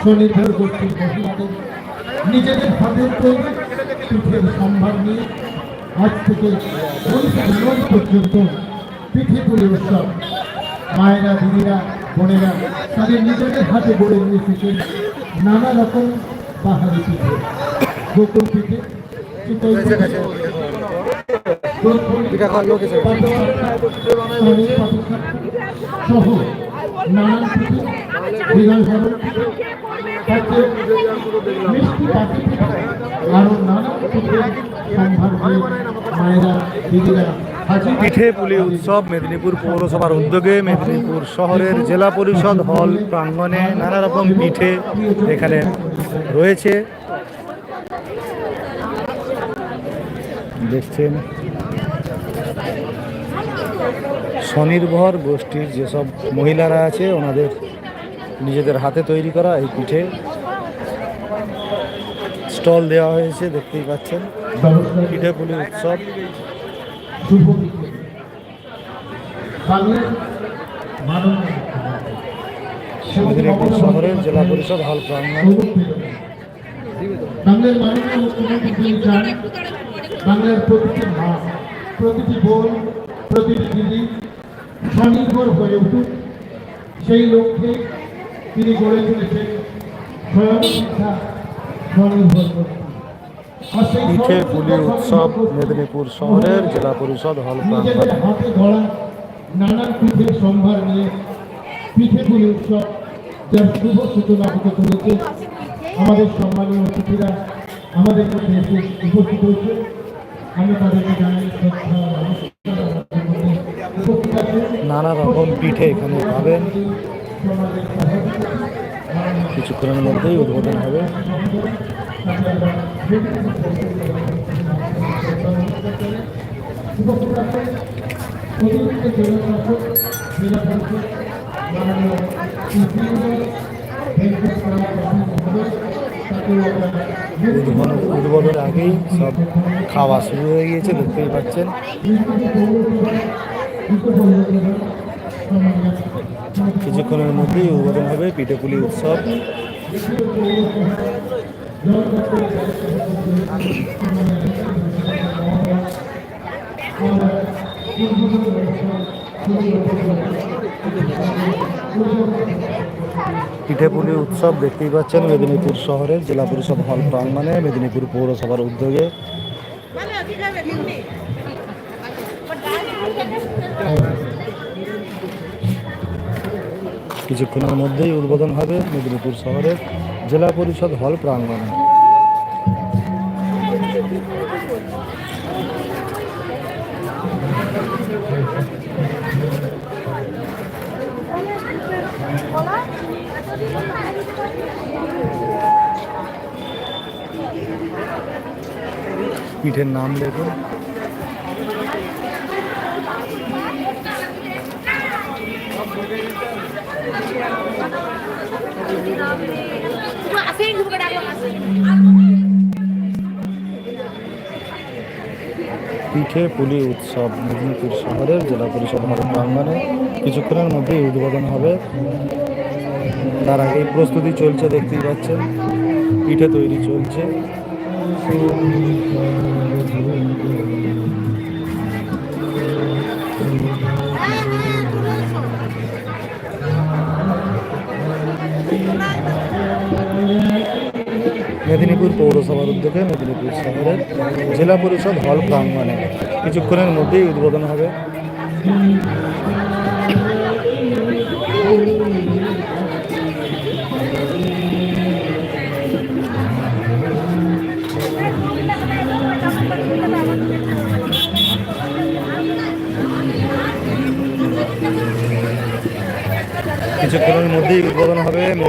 স্বনির্ভর গোষ্ঠীর মহিলাদের নিজেদের হাতের তৈরি পিঠের সম্ভার নিয়ে আজ থেকে উনিশে জুন পর্যন্ত পিঠে পুলি উৎসব। মায়েরা, দিদিরা, বোনেরা তাদের নিজেদের হাতে গড়ে নিয়ে এসেছেন নানা রকম পাহাড়ি পিঠে। গোকুল পিঠে পিঠে লোক এসে পিঠে পুলি উৎসব মেদিনীপুর পৌরসভার উদ্যোগে মেদিনীপুর শহরের জেলা পরিষদ হল প্রাঙ্গণে নানা রকম পিঠে এখানে রয়েছে। দেখছেন। স্বনির্ভর গোষ্ঠীর যেসব মহিলারা আছে, ওনাদের নিজেদের হাতে তৈরি করা এই পিঠে স্টল দেওয়া হয়েছে, দেখতেই পাচ্ছেন। ব্যবস্থা পিঠে পুলি উৎসব। মেদিনীপুর শহরের জেলা পরিষদ হল প্রাঙ্গণ। বাংলার প্রতিটি প্রতিটি বোন প্রতিটি দিদি স্বনির্ভর হয়ে উঠুক। সেই লক্ষ্যে তিনি গড়ে তুলেছেন স্বয়ং শিক্ষা স্বনির্ভর পিঠে পুলি উৎসব মেদিনীপুর শহরের জেলা পরিষদ হল হাতে নানান পিঠের সম্ভার নিয়ে পিঠে পুলি উৎসব যার শুভ সূচনা হতে চলেছে। আমাদের সম্মানীয় অতিথিরা আমাদের মধ্যে উপস্থিত হয়েছে। নানা রকম পিঠে এখানে পাবেন। কিছুক্ষণের মধ্যেই উদ্বোধন হবে। মাননীয় উদ্বোধনের আগেই সব খাওয়া শুরু হয়ে গিয়েছে, দেখতেই পাচ্ছেন। কিছুক্ষণের মধ্যেই উদ্বোধন হবে পিঠে পুলি উৎসব। পিঠেপুলি উৎসব দেখতেই পাচ্ছেন মেদিনীপুর শহরের জেলা পরিষদ হল প্রাঙ্গণে মেদিনীপুর পৌরসভার উদ্যোগে। কিছুক্ষণের মধ্যেই উদ্বোধন হবে মেদিনীপুর শহরের জেলা পরিষদ হল প্রাঙ্গণে। পিঠের নাম দেখুন। পিঠে পুলি উৎসব মেদিনীপুর শহরের জেলা পরিষদ মাঠের প্রাঙ্গনে কিছুক্ষণের মধ্যেই উদ্বোধন হবে। তার আগে প্রস্তুতি চলছে, দেখতেই পাচ্ছেন। পিঠে তৈরি চলছে। পৌরসভার উদ্যোগে মেদিনীপুর শহরের জেলা পরিষদ হল প্রাঙ্গণে কিছুক্ষণের মধ্যেই উদ্বোধন হবে।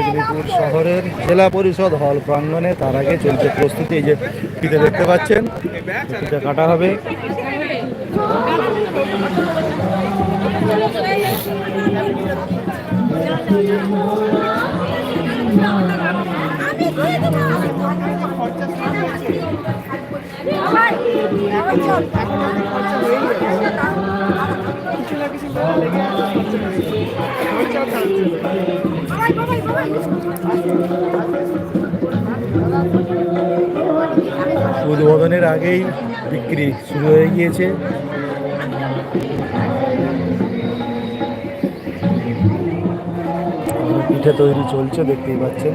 মেদিনীপুর শহরের জেলা পরিষদ হল প্রাঙ্গণে তার আগে চলছে প্রস্তুতি। এই যে পিঠে দেখতে পাচ্ছেন, পিঠে কাটা হবে। উদ্বোধনের আগেই বিক্রি শুরু হয়ে গিয়েছে। পিঠে তৈরি চলছে দেখতেই পাচ্ছেন।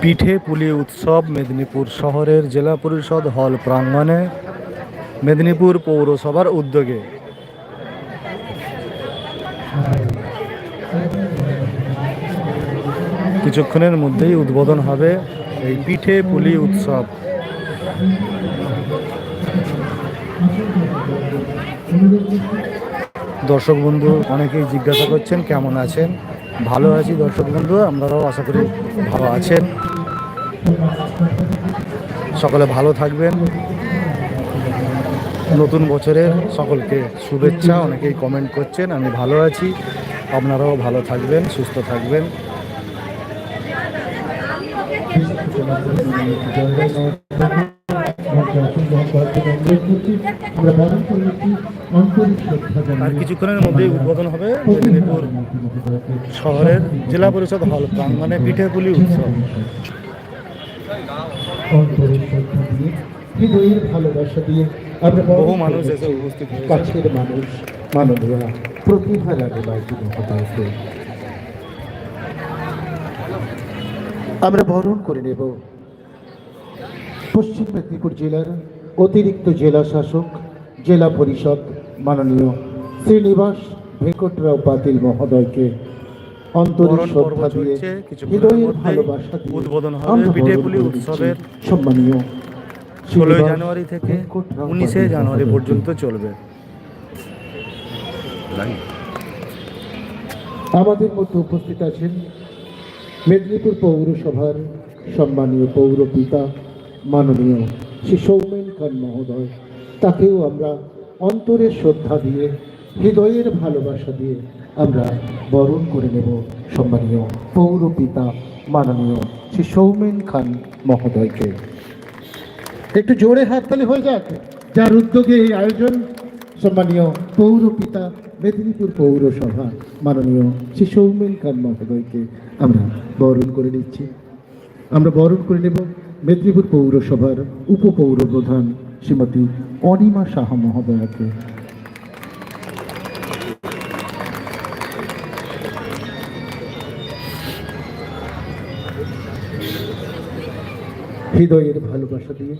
পিঠে পুলি উৎসব মেদিনীপুর শহরের জেলা পরিষদ হল প্রাঙ্গণে মেদিনীপুর পৌরসভার উদ্যোগে। কিছুক্ষণের মধ্যেই উদ্বোধন হবে এই পিঠে পুলি উৎসব। দর্শক বন্ধু, অনেকেই জিজ্ঞাসা করছেন, কেমন আছেন? ভালো আছি দর্শক বন্ধু আপনারাও আশা করি ভালো আছেন। সকলে ভালো থাকবেন। নতুন বছরের সকলকে শুভেচ্ছা, অনেকেই কমেন্ট করছেন, আমি ভালো আছি। আপনারাও ভালো থাকবেন, সুস্থ থাকবেন। আর কিছুক্ষণের মধ্যেই উদ্বোধন হবে মেদিনীপুর শহরের জেলা পরিষদ হল পিঠে পুলি উৎসব। আমরা বহু মানুষ এসে উপস্থিত কাছের মানুষ মানবীরা প্রতিভা আমরা বরণ করে নেব। পশ্চিম মেদিনীপুর জেলার অতিরিক্ত জেলা শাসক জেলা পরিষদ মাননীয় শ্রীনিবাস ভেঙ্কটরাও পাতিল মহোদয়কে অন্তরের শ্রদ্ধা দিয়ে হৃদয়ের ভালোবাসা দিয়ে উদ্বোধন হবে পিঠেপুলি উৎসবের সম্মানীয় ষোলোই জানুয়ারি থেকে উনিশে জানুয়ারি পর্যন্ত চলবে। আমাদের মধ্যে উপস্থিত আছেন মেদিনীপুর পৌরসভার সম্মানীয় পৌর পিতা মাননীয় শ্রী সৌমেন খান মহোদয়, তাকেও আমরা অন্তরের শ্রদ্ধা দিয়ে, হৃদয়ের ভালোবাসা দিয়ে আমরা বরণ করে নেব সম্মানীয় পৌর পিতা মাননীয় শ্রী সৌমেন খান মহোদয়কে। একটু জোরে হাততালি হয়ে যাক। যার উদ্যোগে এই আয়োজন, সম্মানীয় পৌর পিতা মেদিনীপুর পৌরসভা মাননীয় শ্রী সৌমেন খান মহোদয়কে আমরা বরণ করে নিচ্ছি। আমরা বরণ করে নেব। মেদিনীপুর পৌরসভার উপপৌর প্রধান শ্রীমতী অনিমা সাহা মহোদয়াকে। হৃদয়ের ভালোবাসা দিয়ে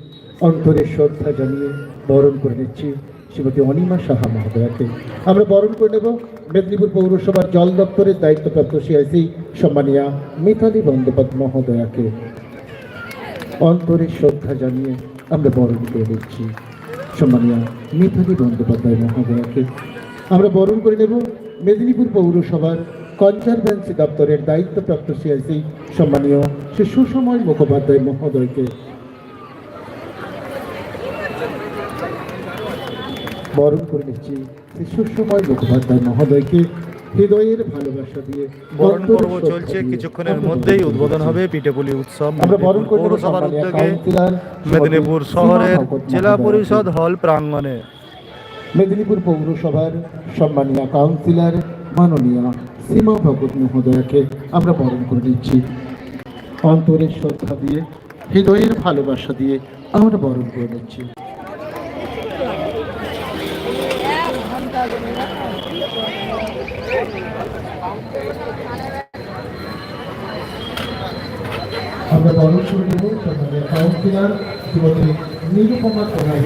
অন্তরের শ্রদ্ধা জানিয়ে বরণ করে নিচ্ছি শ্রীমতী অনিমা সাহা মহোদয়াকে। আমরা বরণ করে নেব মেদিনীপুর পৌরসভার জল দপ্তরের দায়িত্বপ্রাপ্ত সিআইসি সম্মানিয়া মিতালি বন্দ্যোপাধ্যায় মহোদয়াকে। অন্তরের শ্রদ্ধা জানিয়ে আমরা বরণ করে নিচ্ছি। সম্মানীয় মিতালি বন্দ্যোপাধ্যায় মহোদয়াকে আমরা বরণ করে নেব মেদিনীপুর পৌরসভার কনজারভেন্সি দপ্তরের দায়িত্বপ্রাপ্ত সিআইসি সম্মানীয় শ্রী সুসময় মুখোপাধ্যায় মহোদয়কে। বরণ করে নিচ্ছি শ্রী সুসময় মুখোপাধ্যায় মহোদয়কে। হৃদয়ের ভালোবাসা দিয়ে বরণ পর্ব চলছে। কিছুক্ষণের মধ্যেই উদ্বোধন। হবে পিঠেপুলি উৎসব। পৌরসভার উদ্যোগে মেদিনীপুর শহরের জেলা পরিষদ হল প্রাঙ্গণে। মেদিনীপুর পৌরসভার সম্মানীয় কাউন্সিলর মাননীয় সীমা ভগত মহোদয়াকে আমরা বরণ করে দিচ্ছি অন্তরের শ্রদ্ধা দিয়ে হৃদয়ের ভালোবাসা দিয়ে আমরা বরণ করে নিচ্ছি আমরা বরণ করে দেবো সম্মানীয় কাউন্সিলর শ্রীমতী নিরুপমা সোনাই এই যে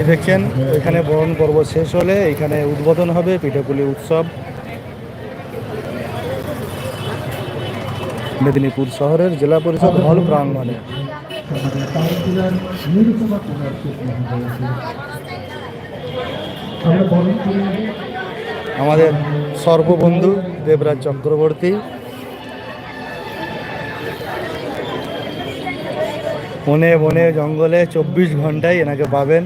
দেখছেন এখানে বরণ পর্ব শেষ হলে এখানে উদ্বোধন হবে পিঠেপুলি উৎসব। মেদিনীপুর শহরের জেলা পরিষদ হল প্রাঙ্গণে। আমরা বরণ করে আমাদের সর্ববন্ধু দেবরাজ চক্রবর্তী। বনে বনে জঙ্গলে চব্বিশ ঘন্টায় এনাকে পাবেন।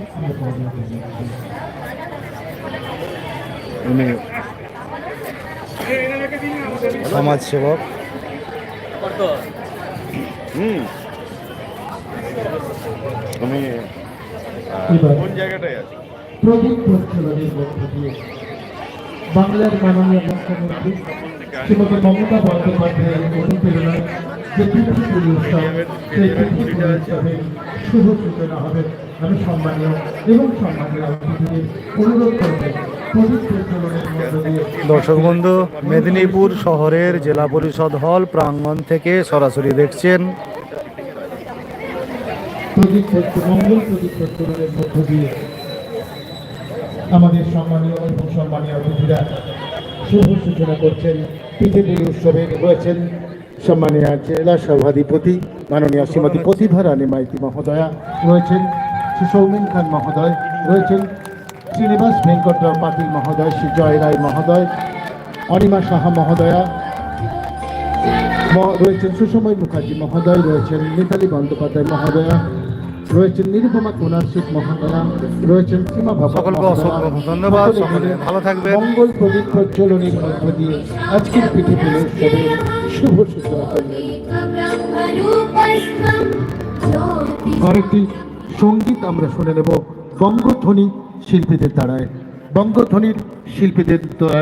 উনি সমাজ সেবক। হুম। তুমি কোন জায়গাটায় আছো? প্রদীপ বাংলার মাননীয় মুখ্যমন্ত্রী শ্রীমতী মমতা বন্দ্যোপাধ্যায়ের অনুপ্রেরণায় যে পৃথিবী উৎসব সেই পৃথিবী উৎসবের শুভ সূচনা হবে। আমি সম্মানীয় এবং সম্মানীয় অতিথিদের অনুরোধ করব দর্শক বন্ধু মেদিনীপুর শহরের জেলা পরিষদ হল প্রাঙ্গণ থেকে সরাসরি দেখছেন প্রদীপ মঙ্গল প্রদীপ মধ্য দিয়ে। আমাদের সম্মানীয় এবং সম্মানীয় অতিথিরা শুভ সূচনা করছেন। পৃথিবী উৎসবে রয়েছেন সম্মানীয় জেলা সভাধিপতি মাননীয় শ্রীমতী প্রতিভা রানী মাইতি মহোদয়া রয়েছেন, শ্রী সৌমেন খান মহোদয় রয়েছেন, শ্রীনিবাস ভেঙ্কটরাও পাতিল মহোদয়, শ্রী জয় রায় মহোদয়, অনিমা সাহা মহোদয়া রয়েছেন সুসময় মুখার্জি মহোদয়, রয়েছেন মিতালি বন্দ্যোপাধ্যায় মহোদয়া রয়েছেন নিরুপমা কুনার্শিক মহোদয়া রয়েছেন সীমা সকলকে অসংখ্য ধন্যবাদ। সকলে ভালো থাকবেন। মঙ্গল প্রদীপ প্রজ্বলনের মধ্য দিয়ে আজকের পৃথিবীর উৎসবে শুভ সূচনা আরেকটি সংগীত আমরা শুনে নেব বঙ্গধ্বনি শিল্পীদের দ্বারায় বঙ্গধ্বনির শিল্পীদের দ্বারায়